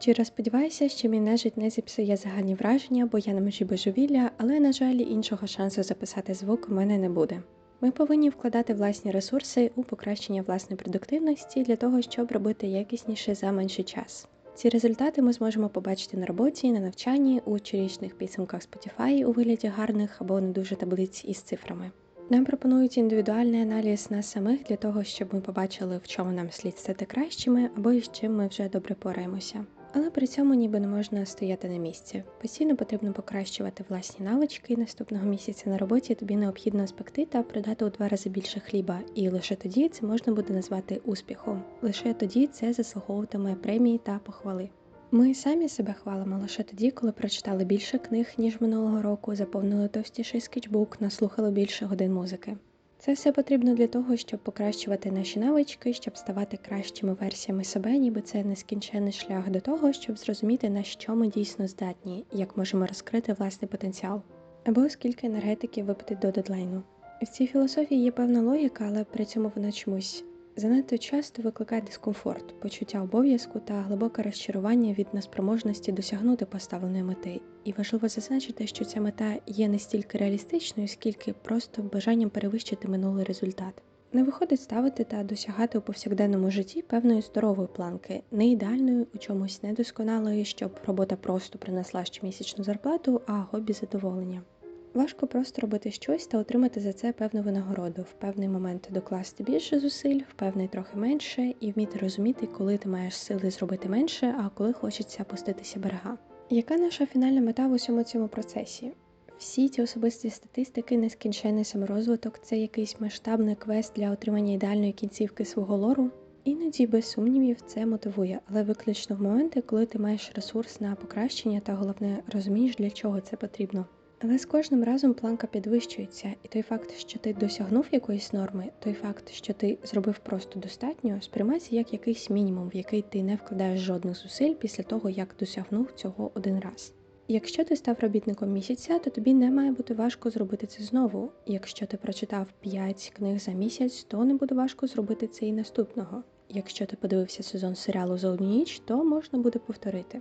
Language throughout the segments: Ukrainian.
Щиро сподіваюся, що мій нежить не зіпсує загальні враження, бо я на межі божевілля, але, на жаль, іншого шансу записати звук у мене не буде. Ми повинні вкладати власні ресурси у покращення власної продуктивності для того, щоб робити якісніше за менший час. Ці результати ми зможемо побачити на роботі, на навчанні, у щорічних підсумках Spotify у вигляді гарних або не дуже таблиць із цифрами. Нам пропонують індивідуальний аналіз нас самих для того, щоб ми побачили, в чому нам слід стати кращими або із чим ми вже добре пораємося. Але при цьому ніби не можна стояти на місці. Постійно потрібно покращувати власні навички. і Наступного місяця на роботі тобі необхідно спекти та продати у два рази більше хліба, і лише тоді це можна буде назвати успіхом. Лише тоді це заслуговуватиме премії та похвали. Ми самі себе хвалимо лише тоді, коли прочитали більше книг, ніж минулого року, заповнили товстіший скетчбук, наслухали більше годин музики. Це все потрібно для того, щоб покращувати наші навички, щоб ставати кращими версіями себе, ніби це нескінченний шлях до того, щоб зрозуміти, на що ми дійсно здатні, як можемо розкрити власний потенціал, або скільки енергетики випити до дедлайну. В цій філософії є певна логіка, але при цьому вона чомусь занадто часто викликає дискомфорт, почуття обов'язку та глибоке розчарування від неспроможності досягнути поставленої мети. І важливо зазначити, що ця мета є не стільки реалістичною, скільки просто бажанням перевищити минулий результат. Не виходить ставити та досягати у повсякденному житті певної здорової планки, не ідеальної, у чомусь недосконалої, щоб робота просто принесла щомісячну зарплату, а хобі задоволення. Важко просто робити щось та отримати за це певну винагороду, в певний момент докласти більше зусиль, в певний трохи менше, і вміти розуміти, коли ти маєш сили зробити менше, а коли хочеться опуститися берега. Яка наша фінальна мета в усьому цьому процесі? Всі ці особисті статистики, нескінчений саморозвиток це якийсь масштабний квест для отримання ідеальної кінцівки свого лору. Іноді, без сумнівів, це мотивує, але виключно в моменти, коли ти маєш ресурс на покращення та головне розумієш, для чого це потрібно. Але з кожним разом планка підвищується, і той факт, що ти досягнув якоїсь норми, той факт, що ти зробив просто достатньо, сприймається як якийсь мінімум, в який ти не вкладаєш жодних зусиль після того, як досягнув цього один раз. Якщо ти став робітником місяця, то тобі не має бути важко зробити це знову. Якщо ти прочитав 5 книг за місяць, то не буде важко зробити це і наступного. Якщо ти подивився сезон серіалу за одну ніч, то можна буде повторити.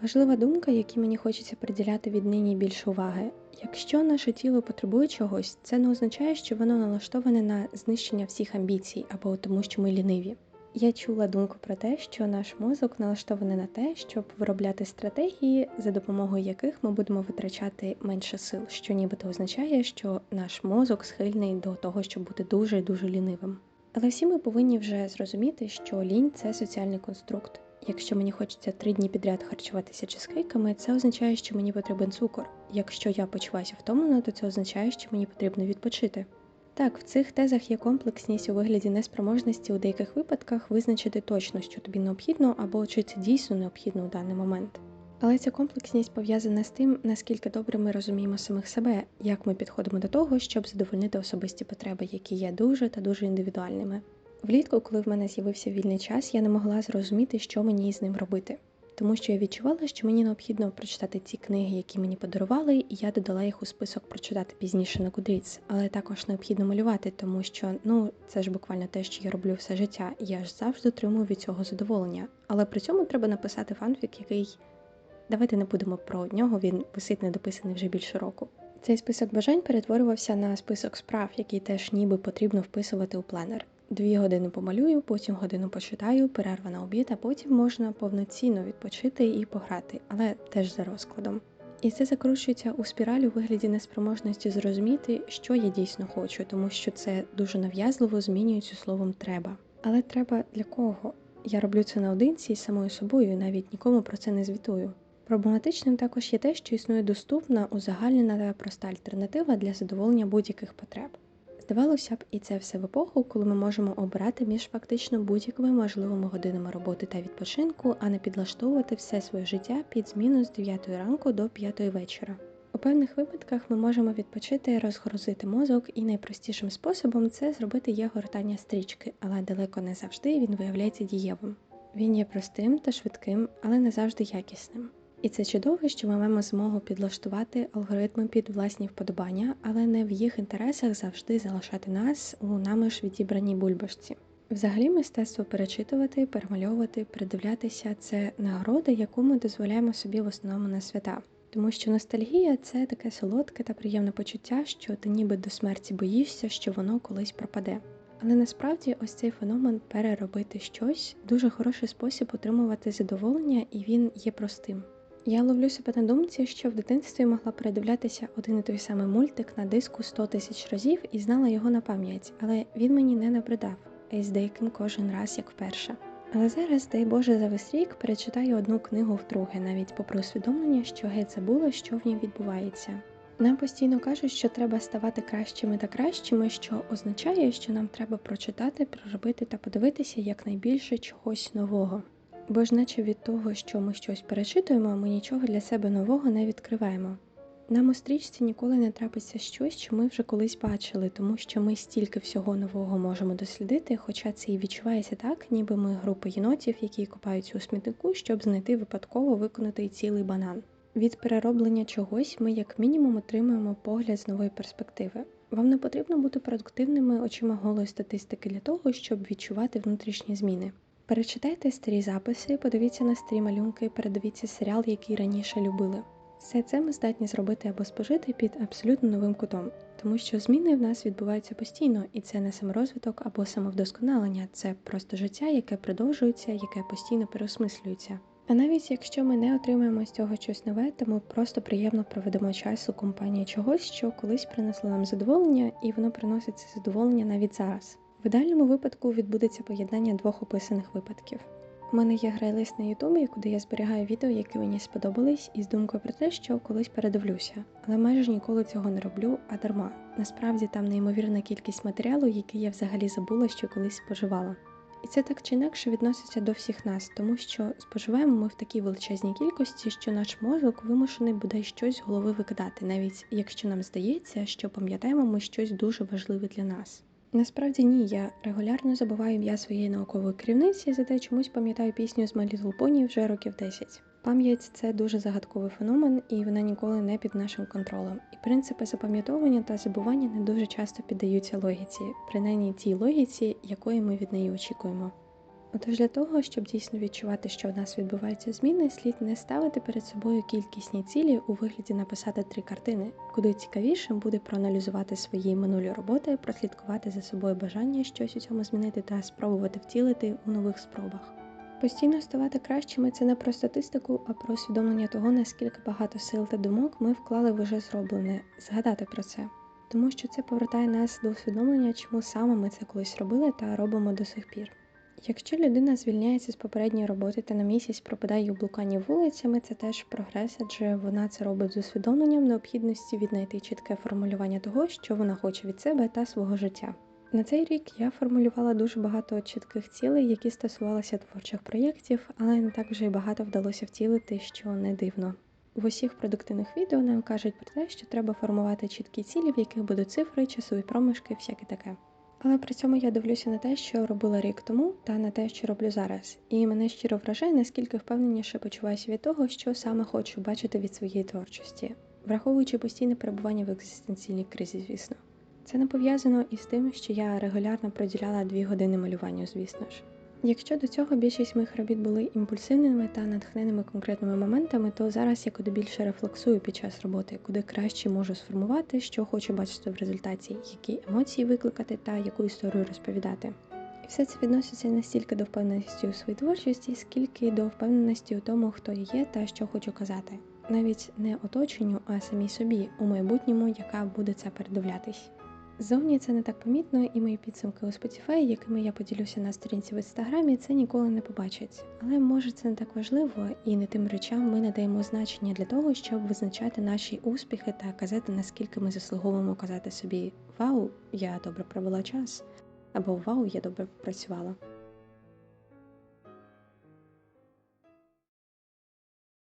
Важлива думка, якій мені хочеться приділяти віднині більше уваги. Якщо наше тіло потребує чогось, це не означає, що воно налаштоване на знищення всіх амбіцій або тому, що ми ліниві. Я чула думку про те, що наш мозок налаштований на те, щоб виробляти стратегії, за допомогою яких ми будемо витрачати менше сил, що нібито означає, що наш мозок схильний до того, щоб бути дуже дуже лінивим. Але всі ми повинні вже зрозуміти, що лінь це соціальний конструкт. Якщо мені хочеться три дні підряд харчуватися чизкейками, це означає, що мені потрібен цукор. Якщо я почуваюся втомлено, то це означає, що мені потрібно відпочити. Так, в цих тезах є комплексність у вигляді неспроможності у деяких випадках визначити точно, що тобі необхідно, або чи це дійсно необхідно у даний момент. Але ця комплексність пов'язана з тим, наскільки добре ми розуміємо самих себе, як ми підходимо до того, щоб задовольнити особисті потреби, які є дуже та дуже індивідуальними. Влітку, коли в мене з'явився вільний час, я не могла зрозуміти, що мені з ним робити, тому що я відчувала, що мені необхідно прочитати ці книги, які мені подарували, і я додала їх у список прочитати пізніше на Goodreads. Але також необхідно малювати, тому що ну це ж буквально те, що я роблю все життя. Я ж завжди отримую від цього задоволення. Але при цьому треба написати фанфік, який давайте не будемо про нього. Він висить недописаний вже більше року. Цей список бажань перетворювався на список справ, який теж ніби потрібно вписувати у пленер. Дві години помалюю, потім годину почитаю, перерва на обід, а потім можна повноцінно відпочити і пограти, але теж за розкладом. І це закручується у спіраль у вигляді неспроможності зрозуміти, що я дійсно хочу, тому що це дуже нав'язливо змінюється словом треба. Але треба для кого? Я роблю це наодинці з самою собою, і навіть нікому про це не звітую. Проблематичним також є те, що існує доступна, узагальнена та проста альтернатива для задоволення будь-яких потреб. Здавалося б, і це все в епоху, коли ми можемо обирати між фактично будь-якими можливими годинами роботи та відпочинку, а не підлаштовувати все своє життя під зміну з 9 ранку до 5 вечора. У певних випадках ми можемо відпочити, розгрузити мозок, і найпростішим способом це зробити є гортання стрічки, але далеко не завжди він виявляється дієвим. Він є простим та швидким, але не завжди якісним. І це чудово, що ми маємо змогу підлаштувати алгоритми під власні вподобання, але не в їх інтересах завжди залишати нас у нами ж відібраній бульбашці. Взагалі, мистецтво перечитувати, перемальовувати, передивлятися це нагорода, яку ми дозволяємо собі в основному на свята. Тому що ностальгія це таке солодке та приємне почуття, що ти ніби до смерті боїшся, що воно колись пропаде. Але насправді ось цей феномен переробити щось дуже хороший спосіб отримувати задоволення, і він є простим. Я ловлю себе на думці, що в дитинстві могла передивлятися один і той самий мультик на диску 100 тисяч разів і знала його на пам'ять, але він мені не набридав, й з деяким кожен раз як вперше. Але зараз, дай Боже, за весь рік перечитаю одну книгу вдруге, навіть попри усвідомлення, що геть забула, що в ній відбувається. Нам постійно кажуть, що треба ставати кращими та кращими, що означає, що нам треба прочитати, проробити та подивитися якнайбільше чогось нового. Бо ж, наче від того, що ми щось перечитуємо, ми нічого для себе нового не відкриваємо. Нам у стрічці ніколи не трапиться щось, що ми вже колись бачили, тому що ми стільки всього нового можемо дослідити, хоча це і відчувається так, ніби ми група єнотів, які копаються у смітнику, щоб знайти випадково виконати цілий банан. Від перероблення чогось ми, як мінімум, отримуємо погляд з нової перспективи. Вам не потрібно бути продуктивними очима голої статистики для того, щоб відчувати внутрішні зміни. Перечитайте старі записи, подивіться на старі малюнки, передивіться серіал, який раніше любили. Все це ми здатні зробити або спожити під абсолютно новим кутом, тому що зміни в нас відбуваються постійно, і це не саморозвиток або самовдосконалення, це просто життя, яке продовжується, яке постійно переосмислюється. А навіть якщо ми не отримаємо з цього щось нове, то ми просто приємно проведемо час у компанії чогось, що колись принесло нам задоволення, і воно приносить це задоволення навіть зараз. В ідеальному випадку відбудеться поєднання двох описаних випадків. У мене є грайлист на Ютубі, куди я зберігаю відео, які мені сподобались, із думкою про те, що колись передивлюся, але майже ніколи цього не роблю, а дарма. Насправді там неймовірна кількість матеріалу, який я взагалі забула, що колись споживала. І це так чи інакше відноситься до всіх нас, тому що споживаємо ми в такій величезній кількості, що наш мозок вимушений буде щось з голови викидати, навіть якщо нам здається, що пам'ятаємо ми щось дуже важливе для нас. Насправді ні, я регулярно забуваю ім'я своєї наукової керівниці, зате чомусь пам'ятаю пісню з My Little вже років 10. Пам'ять це дуже загадковий феномен, і вона ніколи не під нашим контролем. І принципи запам'ятовування та забування не дуже часто піддаються логіці, принаймні тій логіці, якої ми від неї очікуємо. Отож для того, щоб дійсно відчувати, що в нас відбуваються зміни, слід не ставити перед собою кількісні цілі у вигляді написати три картини, куди цікавішим буде проаналізувати свої минулі роботи, прослідкувати за собою бажання щось у цьому змінити та спробувати втілити у нових спробах. Постійно ставати кращими це не про статистику, а про усвідомлення того, наскільки багато сил та думок ми вклали в вже зроблене, згадати про це. Тому що це повертає нас до усвідомлення, чому саме ми це колись робили та робимо до сих пір. Якщо людина звільняється з попередньої роботи та на місяць пропадає у блуканні вулицями, це теж прогрес, адже вона це робить з усвідомленням необхідності віднайти чітке формулювання того, що вона хоче від себе та свого життя. На цей рік я формулювала дуже багато чітких цілей, які стосувалися творчих проєктів, але не так вже й багато вдалося втілити, що не дивно. В усіх продуктивних відео нам кажуть про те, що треба формувати чіткі цілі, в яких будуть цифри, часові проміжки, всяке таке. Але при цьому я дивлюся на те, що робила рік тому, та на те, що роблю зараз. І мене щиро вражає, наскільки впевненіше почуваюся від того, що саме хочу бачити від своєї творчості, враховуючи постійне перебування в екзистенційній кризі, звісно. Це не пов'язано із тим, що я регулярно приділяла дві години малюванню, звісно ж. Якщо до цього більшість моїх робіт були імпульсивними та натхненими конкретними моментами, то зараз я куди більше рефлексую під час роботи, куди краще можу сформувати, що хочу бачити в результаті, які емоції викликати та яку історію розповідати. І все це відноситься не стільки до впевненості у своїй творчості, скільки до впевненості у тому, хто я є та що хочу казати. Навіть не оточенню, а самій собі у майбутньому, яка буде це передивлятись. Ззовні це не так помітно, і мої підсумки у Spotify, якими я поділюся на сторінці в інстаграмі, це ніколи не побачать. Але може це не так важливо, і не тим речам ми надаємо значення для того, щоб визначати наші успіхи та казати, наскільки ми заслуговуємо казати собі Вау, я добре провела час або Вау, я добре працювала.